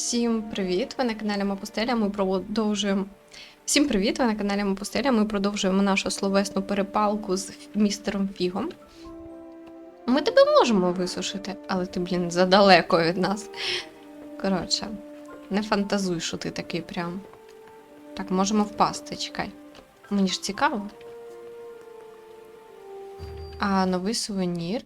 Всім привіт! Ви на каналі Мапустеля. Ми продовжуємо. Всім привіт! Ви на каналі Мапустеля. Ми продовжуємо нашу словесну перепалку з містером Фігом. Ми тебе можемо висушити, але ти, блін, задалеко від нас. Коротше, не фантазуй, що ти такий прям. Так, можемо впасти, чекай. Мені ж цікаво. А новий сувенір.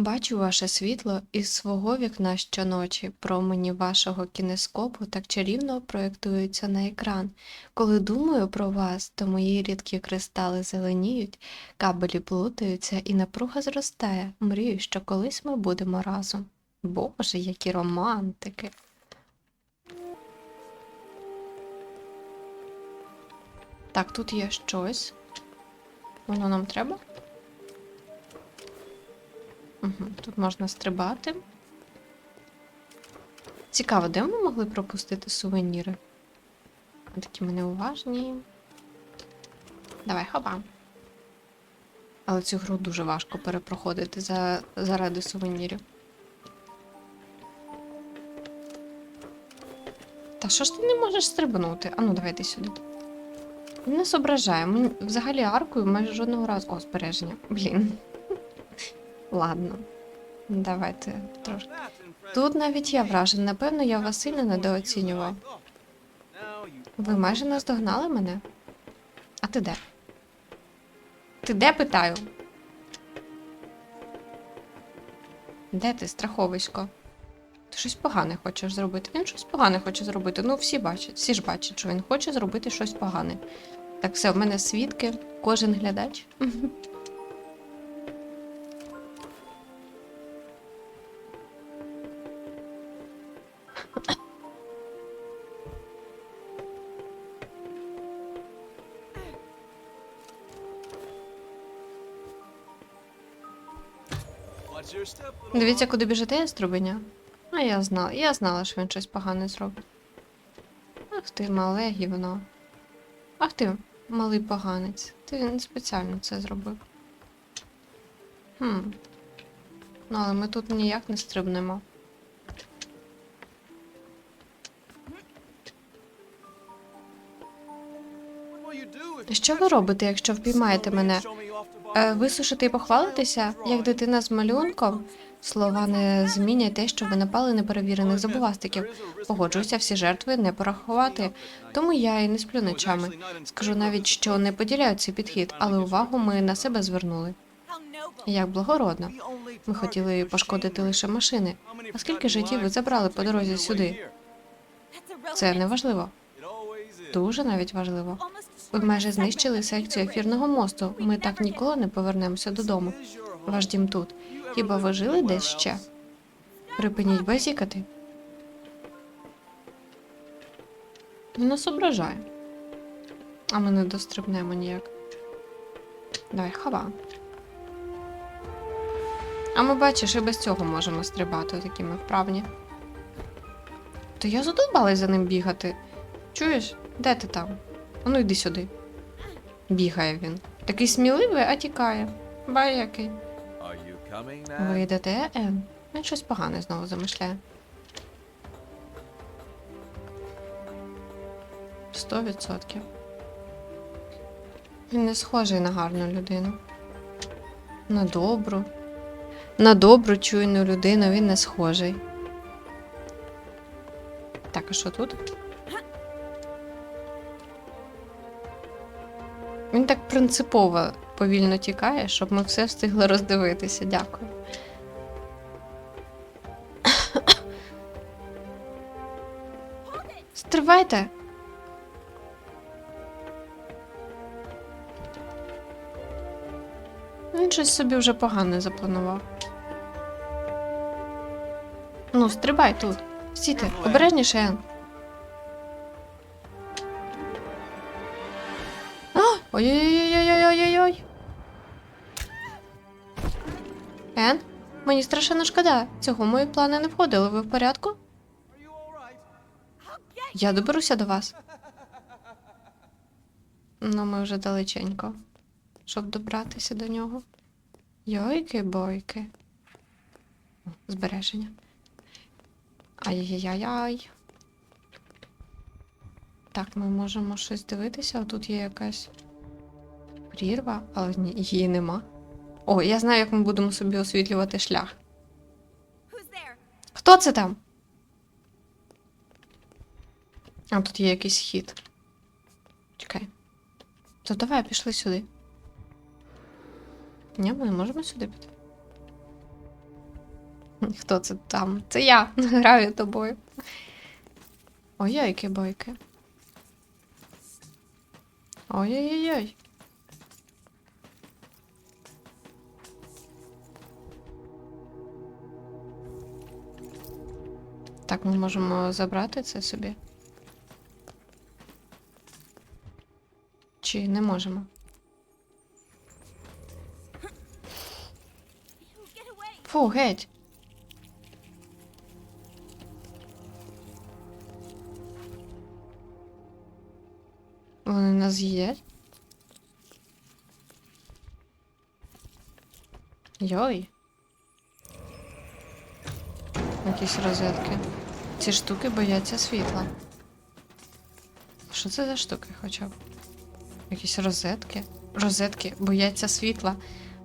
Бачу ваше світло із свого вікна щоночі. Промені вашого кінескопу так чарівно проєктуються на екран. Коли думаю про вас, то мої рідкі кристали зеленіють, кабелі плутаються і напруга зростає. Мрію, що колись ми будемо разом. Боже, які романтики. Так, тут є щось. Воно нам треба? Тут можна стрибати. Цікаво, де ми могли пропустити сувеніри? Такі ми неуважні. Давай, хоба. Але цю гру дуже важко перепроходити за... заради сувенірів. Та що ж ти не можеш стрибнути? Ану, давайте сюди. Він нас ображає. Ми взагалі аркою майже жодного разу. О, збереження. Блін. Ладно, давайте трошки. Тут навіть я вражена. Напевно, я вас сильно недооцінював. Ви майже наздогнали мене? А ти де? Ти де питаю? Де ти, страховисько? Ти щось погане хочеш зробити. Він щось погане хоче зробити. Ну, всі бачать, всі ж бачать, що він хоче зробити щось погане. Так, все, в мене свідки, кожен глядач. Дивіться, куди біжите, яструбиня. А я знала, я знала, що він щось погане зробить. Ах ти, мале гівно. Ах ти, малий поганець. Ти він спеціально це зробив. Хм. Ну, але ми тут ніяк не стрибнемо. Що ви робите, якщо впіймаєте мене? Е, висушити і похвалитися, як дитина з малюнком? Слова не змінять те, що ви напали неперевірених забувастиків. Погоджуюся, всі жертви не порахувати. Тому я і не сплю ночами. Скажу навіть, що не поділяю цей підхід, але увагу ми на себе звернули. Як благородно. Ми хотіли пошкодити лише машини. А скільки життів ви забрали по дорозі сюди? Це не важливо. Дуже навіть важливо. Ви майже знищили секцію ефірного мосту. Ми так ніколи не повернемося додому. Ваш дім тут. Хіба ви жили десь ще? Припиніть базікати. Він нас ображає. А ми не дострибнемо ніяк. Давай, хава. А ми бачиш, і без цього можемо стрибати, такі ми вправні. То я задовбалась за ним бігати. Чуєш? Де ти там? А ну йди сюди. Бігає він. Такий сміливий, а тікає. Бай який. Ви йдете, Ен? Він щось погане знову замишляє. Сто відсотків. Він не схожий на гарну людину. На добру. На добру, чуйну людину він не схожий. Так, а що тут? Він так принципово повільно тікає, щоб ми все встигли роздивитися. Дякую. Стривайте. Він щось собі вже погане запланував. Ну, стрибай тут. Стійте, обережніше, Ен. Ой-ой-ой-ой-ой-ой-ой. Ен, мені страшенно шкода. Цього мої плани не входили. Ви в порядку? Я доберуся до вас. Ну, ми вже далеченько, щоб добратися до нього. Йойки-бойки. Збереження. Ай-яй-яй-яй. Так, ми можемо щось дивитися. Тут є якась прірва, але її нема. О, я знаю, як ми будемо собі освітлювати шлях. Хто це там? А тут є якийсь хід. Чекай. То давай пішли сюди. Ні, ми не можемо сюди піти. Хто це там? Це я граю тобою. Ой, які бойки. Ой-ой-ой. Так, ми можемо забрати це собі. Чи не можемо? Фу, геть. Вони нас їдять. Йой. Якісь розетки. Ці штуки бояться світла. Що це за штуки хоча б? Якісь розетки? Розетки бояться світла.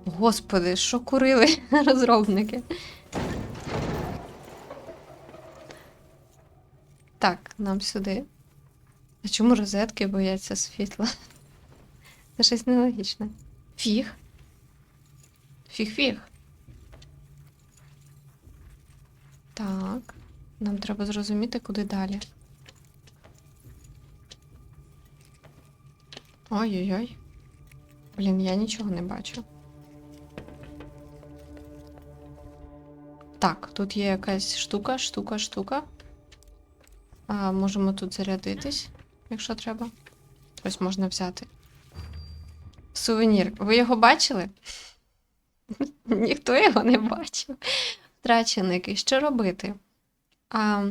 Господи, що курили розробники? Так, нам сюди. А чому розетки бояться світла? Це щось нелогічне. Фіг. Фіг-фіг. Так. Нам треба зрозуміти, куди далі. Ой-ой-ой. Блін, я нічого не бачу. Так, тут є якась штука, штука, штука. А, можемо тут зарядитись, якщо треба. Ось можна взяти. Сувенір. Ви його бачили? Ніхто його не бачив. Втраченики. Що робити? А,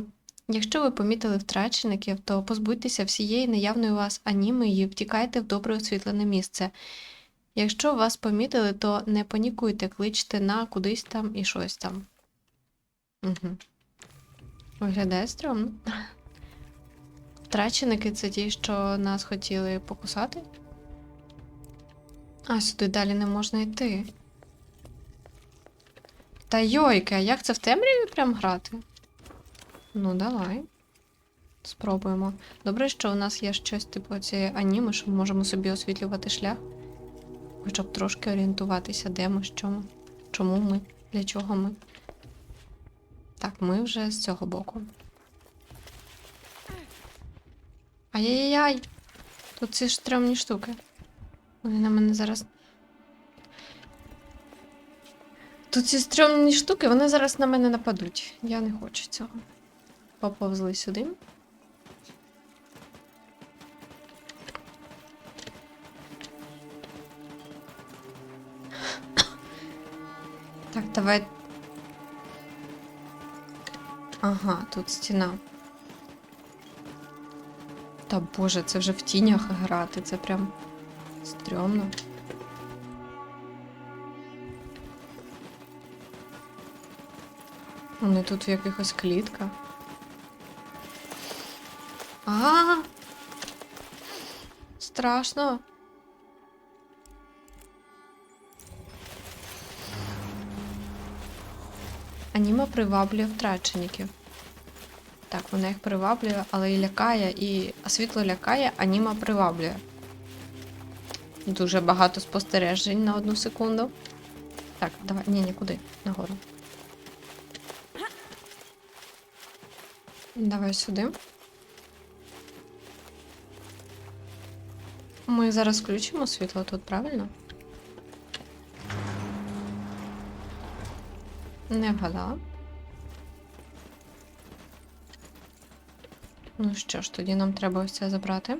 якщо ви помітили втрачеників, то позбудьтеся всієї наявної у вас анімії і втікайте в добре освітлене місце. Якщо вас помітили, то не панікуйте, кличте на кудись там і щось там. Угу. Виглядає стрьомно. Втраченики це ті, що нас хотіли покусати. А, сюди далі не можна йти. Та йойка, як це в темряві прям грати? Ну, давай. Спробуємо. Добре, що у нас є щось типу цієї аніми, що ми можемо собі освітлювати шлях. Хоча б трошки орієнтуватися, де ми, що ми, чому ми, для чого ми. Так, ми вже з цього боку. Ай-яй-яй! Тут ці ж стрьомні штуки. Вони на мене зараз. Тут ці стрьомні штуки, вони зараз на мене нападуть. Я не хочу цього. Поповзли сюди. Так, давай. Ага, тут стіна. Та боже, це вже в тінях грати, це прям стрьомно. Вони тут в якихось клітках. А! Страшно. Аніма приваблює втрачеників. Так, вона їх приваблює, але і лякає, і світло лякає, аніма приваблює. Дуже багато спостережень на одну секунду. Так, давай. Ні, нікуди. Нагору. Давай сюди. Ми зараз включимо світло тут, правильно? Не вгадала. Ну що ж, тоді нам треба ось це забрати.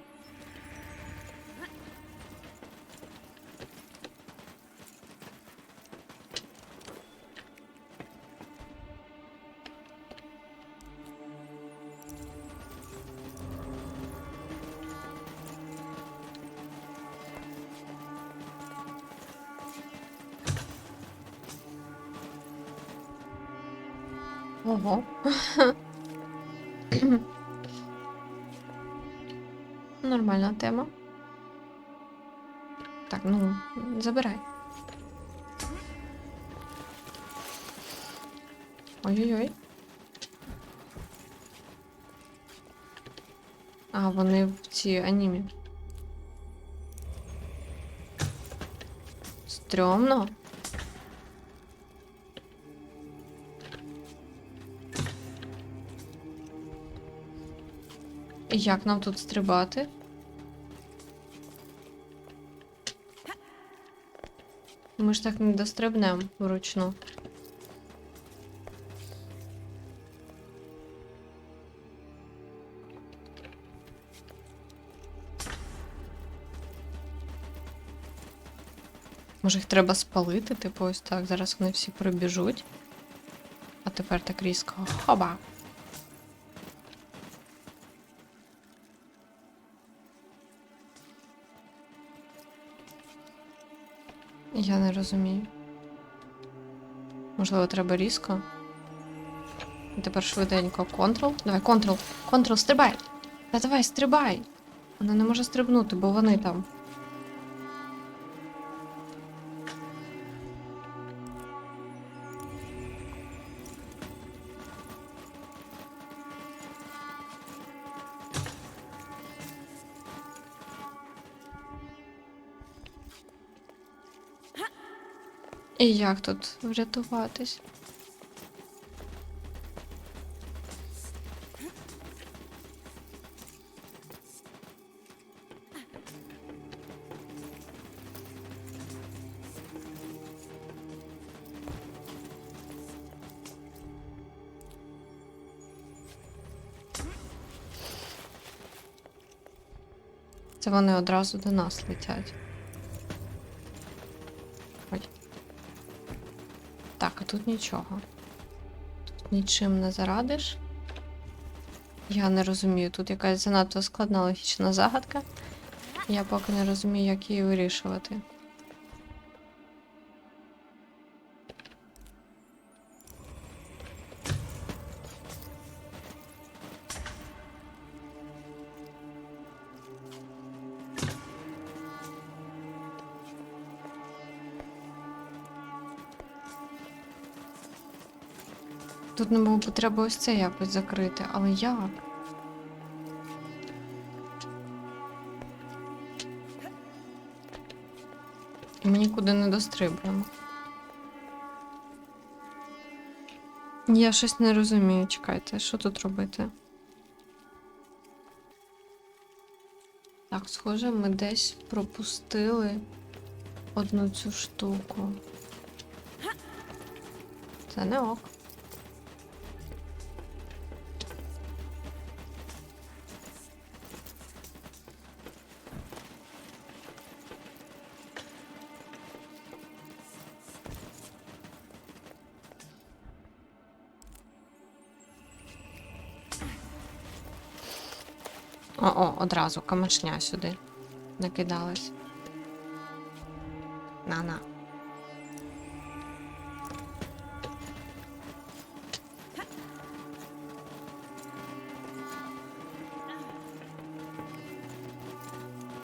Ого. нормальна тема. Так, ну, забирай. Ой-ой-ой. А, вони в цій анімі. Стрьомно. Як нам тут стрибати? Ми ж так не дострибнемо вручну. Може їх треба спалити, типу ось так. Зараз вони всі прибіжуть. А тепер так різко. Хоба. Я не розумію. Можливо, треба різко. Тепер швиденько. Контрол. Давай, контрол. Контрол, стрибай. Та давай, стрибай. Вона не може стрибнути, бо вони там. І як тут врятуватись? Це вони одразу до нас летять. Тут нічого. Тут нічим не зарадиш. Я не розумію. Тут якась занадто складна логічна загадка. Я поки не розумію, як її вирішувати. Тут не було потреби ось це якось закрити, але як? І ми нікуди не дострибнемо. Я щось не розумію, чекайте, що тут робити? Так, схоже, ми десь пропустили одну цю штуку. Це не ок. О-о, одразу камашня сюди накидалась. На-на.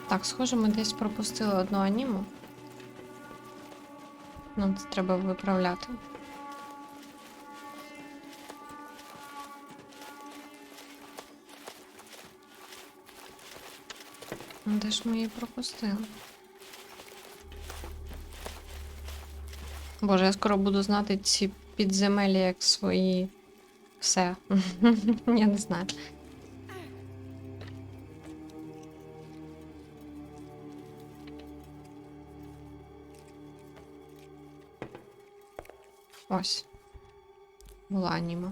Так, схоже, ми десь пропустили одну аніму. Нам це треба виправляти. Де ж ми її пропустили? Боже, я скоро буду знати ці підземелі як свої. Все. я не знаю. Ось. Була аніма.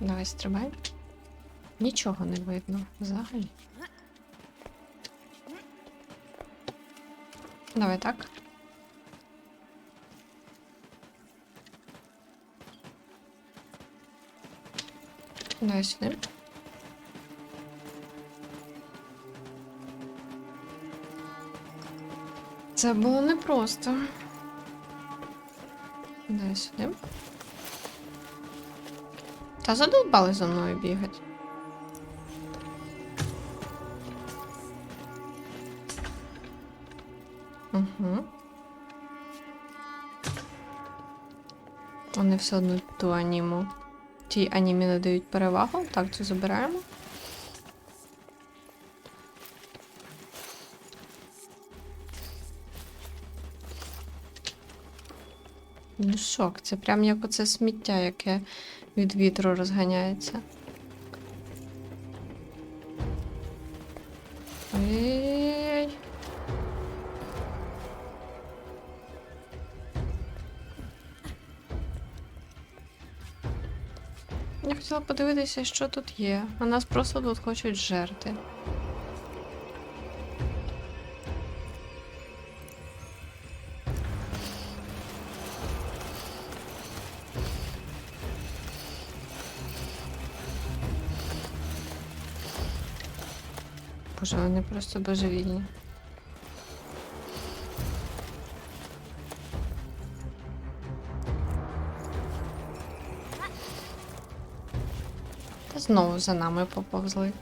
Давай стрибай. Нічого не видно взагалі. Давай так. Давай сюди. Це було непросто. Дай сюди. Та задовбали за мною бігати. Угу. Вони все одно ту аніму. Тій анімі надають перевагу. Так, цю забираємо. Ну шок, це прям як оце сміття, яке від вітру розганяється. Ой-ой-ой. Я хотіла подивитися, що тут є. А нас просто тут хочуть жерти. Боже, вони просто божевільні. Та знову за нами поповзли.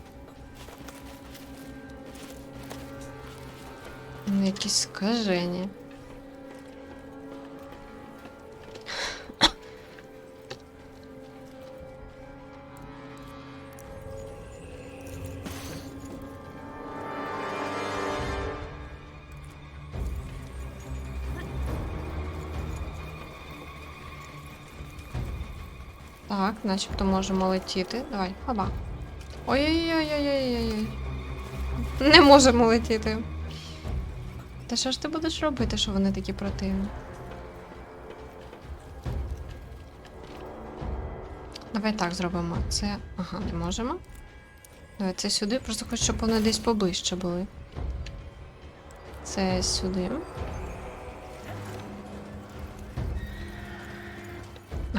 Вони якісь скажені. Начебто можемо летіти. Давай, хаба. Ой-ой-ой-ой-ой-ой. Не можемо летіти. Та що ж ти будеш робити, що вони такі противні? Давай так зробимо. Це. Ага, не можемо. Давай це сюди. Просто хочу, щоб вони десь поближче були. Це сюди.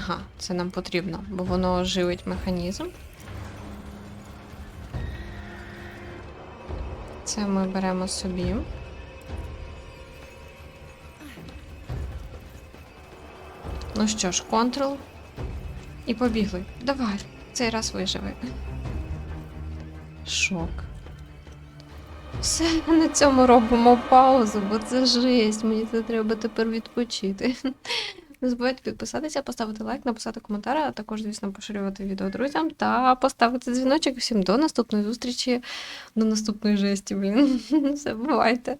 Ага, це нам потрібно, бо воно живить механізм. Це ми беремо собі. Ну що ж, контрол. І побігли. Давай, цей раз виживи. Шок. Все, на цьому робимо паузу, бо це жесть. Мені це треба тепер відпочити. Не забувайте підписатися, поставити лайк, написати коментар, а також, звісно, поширювати відео друзям та поставити дзвіночок. Всім до наступної зустрічі, до наступної жесті, блін. Все, бувайте.